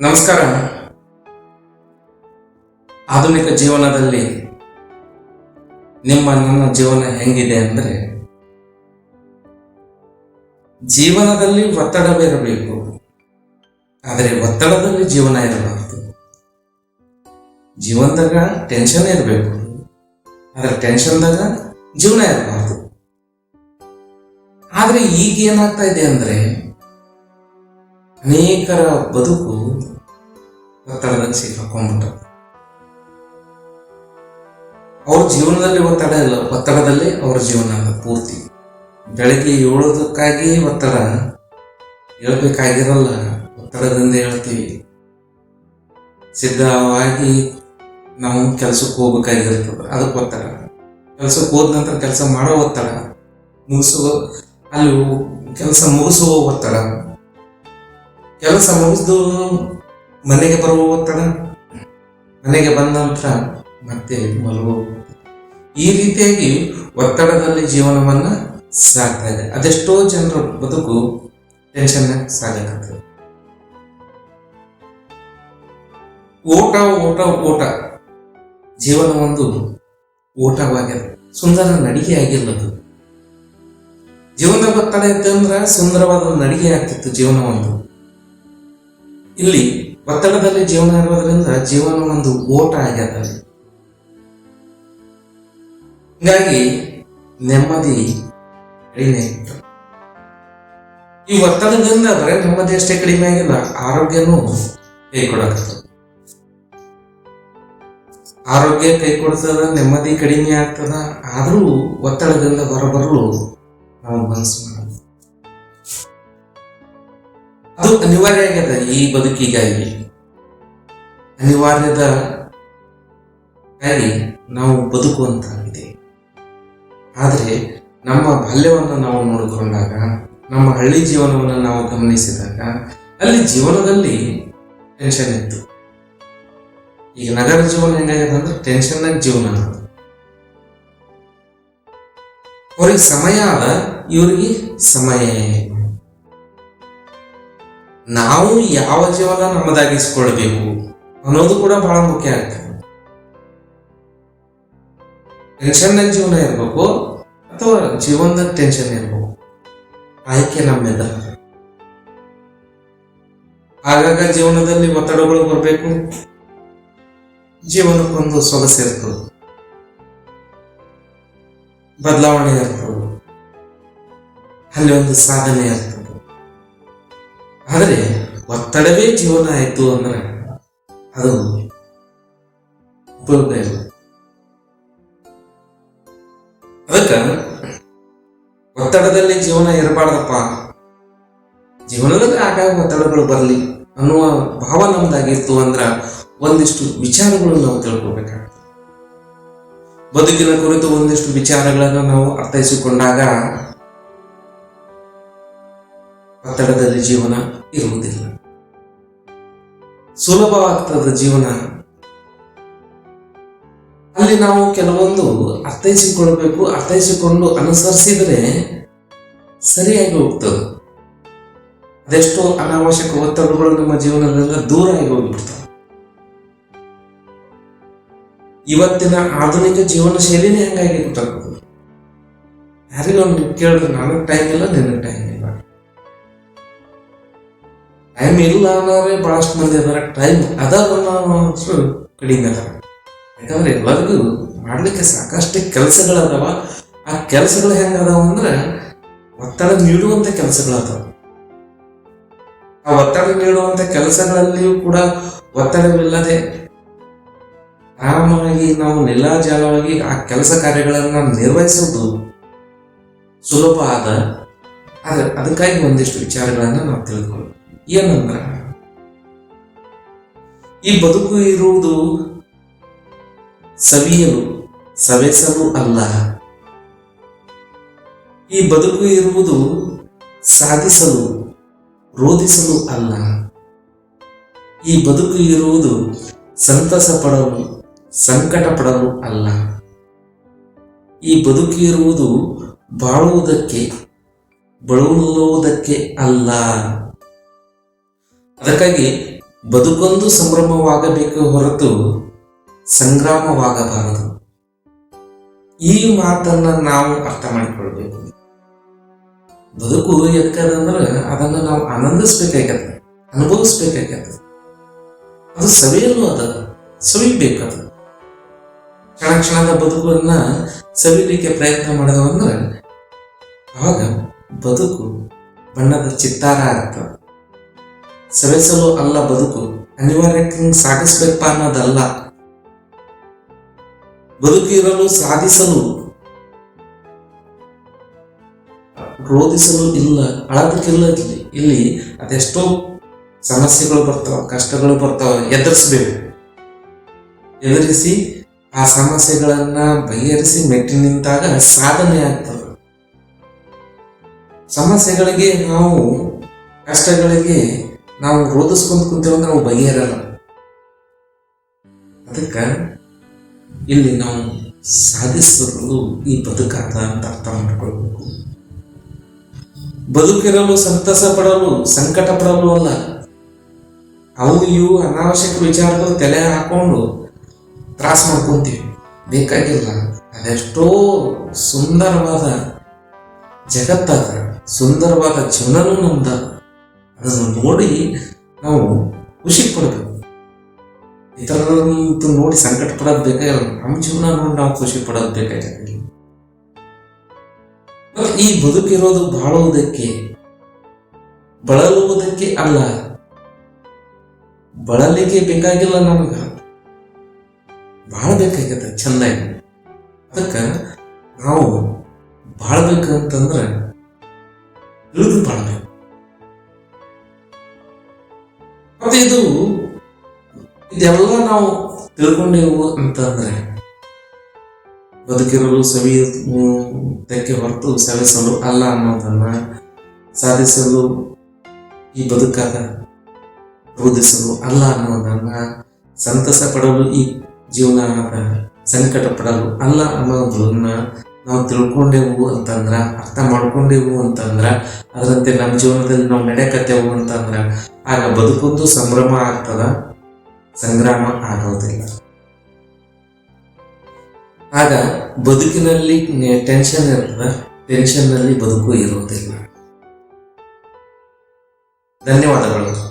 ನಮಸ್ಕಾರ. ಆಧುನಿಕ ಜೀವನದಲ್ಲಿ ನಿಮ್ಮ ನನ್ನ ಜೀವನ ಹೆಂಗಿದೆ ಅಂದರೆ, ಜೀವನದಲ್ಲಿ ಒತ್ತಡವಿರಬೇಕು ಆದರೆ ಒತ್ತಡದಲ್ಲಿ ಜೀವನ ಇರಬಾರದು. ಜೀವನದಾಗ ಟೆನ್ಷನ್ ಇರಬೇಕು. ಆದರೆ ಟೆನ್ಷನ್ದಾಗ ಜೀವನ ಇರಬಾರ್ದು. ಆದರೆ ಈಗ ಏನಾಗ್ತಾ ಇದೆ ಅಂದರೆ ಅನೇಕರ ಬದುಕು ಒತ್ತಡದಲ್ಲಿ ಸಿಕ್ಕಾಕೊಂಡ್ಬಿಟ್ಟ ಅವ್ರ ಜೀವನದಲ್ಲಿ ಒತ್ತಡ ಇಲ್ಲ. ಒತ್ತಡದಲ್ಲಿ ಅವ್ರ ಜೀವನ ಪೂರ್ತಿ. ಬೆಳಗ್ಗೆ ಏಳೋದಕ್ಕಾಗಿ ಒತ್ತಡ, ಹೇಳ್ಬೇಕಾಗಿರಲ್ಲ, ಒತ್ತಡದಿಂದ ಹೇಳ್ತೀವಿ. ಸಿದ್ಧವಾಗಿ ನಾವು ಕೆಲಸಕ್ಕೆ ಹೋಗ್ಬೇಕಾಗಿರ್ತದೆ. ಅದಕ್ಕೆ ಒತ್ತಡ. ಕೆಲಸಕ್ಕೆ ಹೋದ ನಂತರ ಕೆಲಸ ಮಾಡೋ ಒತ್ತಡ. ಮುಗಿಸುವ ಅಲ್ಲಿ ಕೆಲಸ ಮುಗಿಸುವ ಒತ್ತಡ. ಕೆಲಸ ಮುಗಿದು ಮನೆಗೆ ಬರುವ ಒತ್ತಡ ಮನೆಗೆ ಬಂದ ನಂತರ ಮತ್ತೆ ಮಲಗುವ ಈ ರೀತಿಯಾಗಿ ಒತ್ತಡದಲ್ಲಿ ಜೀವನವನ್ನ ಸಾಗ್ತಾ ಇದೆ. ಅದೆಷ್ಟೋ ಜನರ ಬದುಕು ಟೆನ್ಷನ್ ಸಾಗತ್ತೆ ಓಟ ಓಟ ಓಟ. ಜೀವನ ಒಂದು ಓಟವಾಗಿದೆ ಸುಂದರ ನಡಿಗೆ ಆಗಿಲ್ಲ ಜೀವನ ಒತ್ತಡ ಇತ್ತು ಅಂದ್ರೆ ಸುಂದರವಾದ ನಡಿಗೆ ಆಗ್ತಿತ್ತು ಜೀವನ ಒಂದು. ಇಲ್ಲಿ ಒತ್ತಡದಲ್ಲಿ ಜೀವನ ಇರೋದ್ರಿಂದ ಜೀವನ ಒಂದು ಓಟ ಆಗ್ಯದ. ಹೀಗಾಗಿ ನೆಮ್ಮದಿ ಕಡಿಮೆ ಈ ಒತ್ತಡದಿಂದ ಬರೀ ನೆಮ್ಮದಿ ಅಷ್ಟೇ ಕಡಿಮೆ ಆಗಿಲ್ಲ, ಆರೋಗ್ಯನೂ ಕೈ ಕೊಡಕತ್ತ. ಆರೋಗ್ಯ ಕೈ ಕೊಡ್ತದ, ನೆಮ್ಮದಿ ಕಡಿಮೆ ಆಗ್ತದ, ಆದರೂ ಒತ್ತಡದಿಂದ ಹೊರಬರಲು ನಾವು ಮನಸ್ಸು ಅದು ಅನಿವಾರ್ಯ ಆಗ್ಯದ ಈ ಬದುಕಿಗಾಗಿ ಅನಿವಾರ್ಯದ ನಾವು ಬದುಕುವಂತಾಗಿದೆ ಆದರೆ ನಮ್ಮ ಬಾಲ್ಯವನ್ನು ನಾವು ನೋಡಿಕೊಂಡಾಗ, ನಮ್ಮ ಹಳ್ಳಿ ಜೀವನವನ್ನು ನಾವು ಗಮನಿಸಿದಾಗ, ಅಲ್ಲಿ ಜೀವನದಲ್ಲಿ ಟೆನ್ಷನ್ ಇತ್ತು ಈಗ ನಗರ ಜೀವನ ಹೆಂಗಾಗ್ಯದ ಅಂದ್ರೆ ಟೆನ್ಷನ್ ಜೀವನ. ಅವ್ರಿಗೆ ಸಮಯ ಅದ ಇವ್ರಿಗೆ ಸಮಯ. ನಾವು ಯಾವ ಜೀವನ ನಮ್ಮದಾಗಿಸ್ಕೊಳ್ಬೇಕು ಅನ್ನೋದು ಕೂಡ ಬಹಳ ಮುಖ್ಯ ಆಗ್ತದೆ. ಟೆನ್ಷನ್ ಜೀವನ ಇರಬೇಕು ಅಥವಾ ಜೀವನದ ಟೆನ್ಷನ್ ಇರಬೇಕು. ಆಯ್ಕೆ ನಮ್ಮಿಂದ. ಆಗಾಗ ಜೀವನದಲ್ಲಿ ಒತ್ತಡಗಳು ಬರಬೇಕು. ಜೀವನಕ್ಕೊಂದು ಸೊಗಸಿರ್ತದೆ ಬದಲಾವಣೆ ಇರ್ತದೆ. ಅಲ್ಲಿ ಒಂದು ಸಾಧನೆ ಇರ್ತದೆ. ಒತ್ತಡವೇ ಜೀವನ ಆಯ್ತು ಅಂದ್ರೆ ಅದು ಉಪಯೋಗ ಇಲ್ಲ ಅದಕ್ಕ ಒತ್ತಡದಲ್ಲಿ ಜೀವನ ಇರಬಾರ್ದಪ್ಪ. ಜೀವನದಲ್ಲಿ ಆಗಾಗ ಒತ್ತಡಗಳು ಬರಲಿ ಅನ್ನುವ ಭಾವ ನಮ್ದಾಗಿತ್ತು ಅಂದ್ರ ಒಂದಿಷ್ಟು ವಿಚಾರಗಳು ನಾವು ತಿಳ್ಕೊಬೇಕಾಗ್ತದೆ ಬದುಕಿನ ಕುರಿತು ಒಂದಿಷ್ಟು ವಿಚಾರಗಳನ್ನು ನಾವು ಅರ್ಥೈಸಿಕೊಂಡಾಗ ಒತ್ತಡದಲ್ಲಿ ಜೀವನ ಇರುವುದಿಲ್ಲ. ಸುಲಭವಾಗ್ತದ ಜೀವನ. ಅಲ್ಲಿ ನಾವು ಕೆಲವೊಂದು ಅರ್ಥೈಸಿಕೊಳ್ಬೇಕು ಅರ್ಥೈಸಿಕೊಂಡು ಅನುಸರಿಸಿದರೆ ಸರಿಯಾಗಿ ಹೋಗ್ತದೆ. ಅದೆಷ್ಟೋ ಅನಾವಶ್ಯಕ ಒತ್ತಡಗಳು ನಮ್ಮ ಜೀವನದಿಂದ ದೂರ ಆಗಿ ಹೋಗ್ಬಿಡ್ತವೆ. ಇವತ್ತಿನ ಆಧುನಿಕ ಜೀವನ ಶೈಲಿನೇ ಹಂಗಾಗಿ ಗೊತ್ತಾಗ್ತದೆ ಯಾರಿಗೂ ಕೇಳಿದ್ರೆ ನನಗೆ ಟೈಮ್ ಇಲ್ಲ ನಿನಗೆ ಟೈಮ್ ಟೈಮ್ ಇಲ್ಲ ಅನ್ನೋರೇ ಭಾಳಷ್ಟು ಮಂದಿ ಅದರ ಟೈಮ್ ಅದಾವ ಅನ್ನೋಷ್ಟು ಕಡಿಮೆ ಅದಾರ ಯಾಕಂದ್ರೆ ಎಲ್ಲರಿಗೂ ಮಾಡ್ಲಿಕ್ಕೆ ಸಾಕಷ್ಟು ಕೆಲಸಗಳದಾವ. ಆ ಕೆಲಸಗಳು ಹೆಂಗದಾವ ಅಂದ್ರೆ ಒತ್ತಡ ನೀಡುವಂತ ಕೆಲಸಗಳದಾವ. ಆ ಒತ್ತಡ ನೀಡುವಂತ ಕೆಲಸಗಳಲ್ಲಿಯೂ ಕೂಡ ಒತ್ತಡವಿಲ್ಲದೆ ಆರಾಮವಾಗಿ ನಾವು ನಿಲಾಜಾಲವಾಗಿ ಆ ಕೆಲಸ ಕಾರ್ಯಗಳನ್ನ ನಿರ್ವಹಿಸೋದು ಸುಲಭ ಆದ. ಆದ್ರೆ ಅದಕ್ಕಾಗಿ ಒಂದಿಷ್ಟು ವಿಚಾರಗಳನ್ನು ನಾವು ತಿಳ್ಕೊಳ್ಳೋದು. ಏನಂದ್ರ? ಈ ಬದುಕು ಇರುವುದು ಸವಿಯಲು, ಸವೆಸಲು ಅಲ್ಲ. ಈ ಬದುಕು ಇರುವುದು ಸಾಧಿಸಲು, ರೋಧಿಸಲು ಅಲ್ಲ. ಈ ಬದುಕು ಇರುವುದು ಸಂತಸ ಪಡಲು ಸಂಕಟ ಪಡಲು ಅಲ್ಲ. ಈ ಬದುಕು ಇರುವುದು ಬಾಳುವುದಕ್ಕೆ ಬಳುವುದಕ್ಕೆ ಅಲ್ಲ. ಅದಕ್ಕಾಗಿ ಬದುಕೊಂದು ಸಂಭ್ರಮವಾಗಬೇಕು ಹೊರತು ಸಂಗ್ರಾಮವಾಗಬಾರದು. ಈ ಮಾತನ್ನ ನಾವು ಅರ್ಥ ಮಾಡಿಕೊಳ್ಬೇಕು. ಬದುಕು ಎಕ್ಕದಂದ್ರೆ ಅದನ್ನು ನಾವು ಆನಂದಿಸ್ಬೇಕಾಗ್ಯದ, ಅನುಭವಿಸ್ಬೇಕಾಗ್ಯದ. ಅದು ಸವಿಯಲು ಅದ, ಸವಿಬೇಕದ. ಕ್ಷಣ ಕ್ಷಣದ ಬದುಕನ್ನ ಸವಿಲಿಕ್ಕೆ ಪ್ರಯತ್ನ ಮಾಡಿದವಂದ್ರೆ ಆವಾಗ ಬದುಕು ಬಣ್ಣದ ಚಿತ್ತಾರ ಆಗ್ತದೆ. ಸವೆಸಲು ಅಲ್ಲ ಬದುಕು. ಅನಿವಾರ್ಯಕ್ಕೆ ಸಾಗಿಸ್ಬೇಕಪ್ಪ ಅನ್ನೋದಲ್ಲ. ಬದುಕಿರಲು ಸಾಧಿಸಲು. ರೋಧಿಸಲು ಇಲ್ಲ ಅಳದಕ್ಕಿಲ್ಲ ಇಲ್ಲಿ ಇಲ್ಲಿ. ಅದೆಷ್ಟೋ ಸಮಸ್ಯೆಗಳು ಬರ್ತಾವ, ಕಷ್ಟಗಳು ಬರ್ತಾವ, ಎದುರಿಸಬೇಕು. ಎದುರಿಸಿ ಆ ಸಮಸ್ಯೆಗಳನ್ನ ಬಗೆಹರಿಸಿ ಮೆಟ್ಟಿ ನಿಂತಾಗ ಸಾಧನೆ ಆಗ್ತದೆ. ಸಮಸ್ಯೆಗಳಿಗೆ ನಾವು, ಕಷ್ಟಗಳಿಗೆ ನಾವು ರೋಧಿಸ್ಕೊಂಡು ಕುಂತೇವಂದ್ರೆ ನಾವು ಬಗೆಹರಲ್ಲ ಅದಕ್ಕೆ ಇಲ್ಲಿ ನಾವು ಸಾಧಿಸಲು ಈ ಬದುಕಾತ ಅಂತ ಅರ್ಥ ಮಾಡ್ಕೊಳ್ಬೇಕು. ಬದುಕಿರಲು ಸಂತಸ ಪಡಲು, ಸಂಕಟ ಪಡಲು ಅಲ್ಲ. ಅವು ಇವು ಅನಾವಶ್ಯಕ ವಿಚಾರಗಳು ತಲೆ ಹಾಕೊಂಡು ತ್ರಾಸ ಮಾಡ್ಕೊಂತೀವಿ. ಬೇಕಾಗಿಲ್ಲ. ಅದೆಷ್ಟೋ ಸುಂದರವಾದ ಜಗತ್ತದ, ಸುಂದರವಾದ ಜೀವನನೂ ನಮ್ದ. ಅದನ್ನು ನೋಡಿ ನಾವು ಖುಷಿ ಪಡಬೇಕು. ಇತರರಂತೂ ನೋಡಿ ಸಂಕಟ ಪಡೋದು ಬೇಕಾಗಿಲ್ಲ ನಮ್ಮ ಜೀವನ ನೋಡಿ ನಾವು ಖುಷಿ ಪಡೋದು ಬೇಕಾಗಿಲ್ಲ ಈ ಬದುಕಿರೋದು ಬಾಳುವುದಕ್ಕೆ, ಬಳಲುವುದಕ್ಕೆ ಅಲ್ಲ, ಬಳಲಿಕ್ಕೆ ಬೇಕಾಗಿಲ್ಲ ನಮಗ. ಬಾಳ್ಬೇಕಾಗತ್ತೆ ಚೆನ್ನಾಗಿ ಅದಕ್ಕೆ ನಾವು ಬಾಳ್ಬೇಕಂತಂದ್ರೆ ಇದೆಲ್ಲ ನಾವು ತಿಳ್ಕೊಂಡೆವು ಅಂತಂದ್ರೆ ಬದುಕಿರಲು ಸವಿಯುವುದಕ್ಕೆ ಹೊರತು ಸವಿಸಲು ಅಲ್ಲ ಅನ್ನೋದನ್ನ ಸಾಧಿಸಲು ಈ ಬದುಕಾದ ರೋಧಿಸಲು ಅಲ್ಲ ಅನ್ನೋದನ್ನ ಸಂತಸ ಪಡಲು ಈ ಜೀವನ ಸಂಕಟ ಪಡಲು ಅಲ್ಲ ಅನ್ನೋದನ್ನ ನಾವು ತಿಳ್ಕೊಂಡೆವು ಅಂತಂದ್ರ, ಅರ್ಥ ಮಾಡ್ಕೊಂಡೆವು ಅಂತಂದ್ರ, ಅದರಂತೆ ನಮ್ಮ ಜೀವನದಲ್ಲಿ ನಾವು ನಡೆಯಕತ್ತೇವು ಅಂತಂದ್ರ, ಆಗ ಬದುಕೊಂದು ಸಂಭ್ರಮ ಆಗ್ತದ. ಸಂಗ್ರಾಮ ಆಗೋದಿಲ್ಲ. ಆಗ ಬದುಕಿನಲ್ಲಿ ಟೆನ್ಷನ್ ಇರ್ತದೆ ಟೆನ್ಷನ್ನಲ್ಲಿ ಬದುಕು ಇರುವುದಿಲ್ಲ ಧನ್ಯವಾದಗಳು.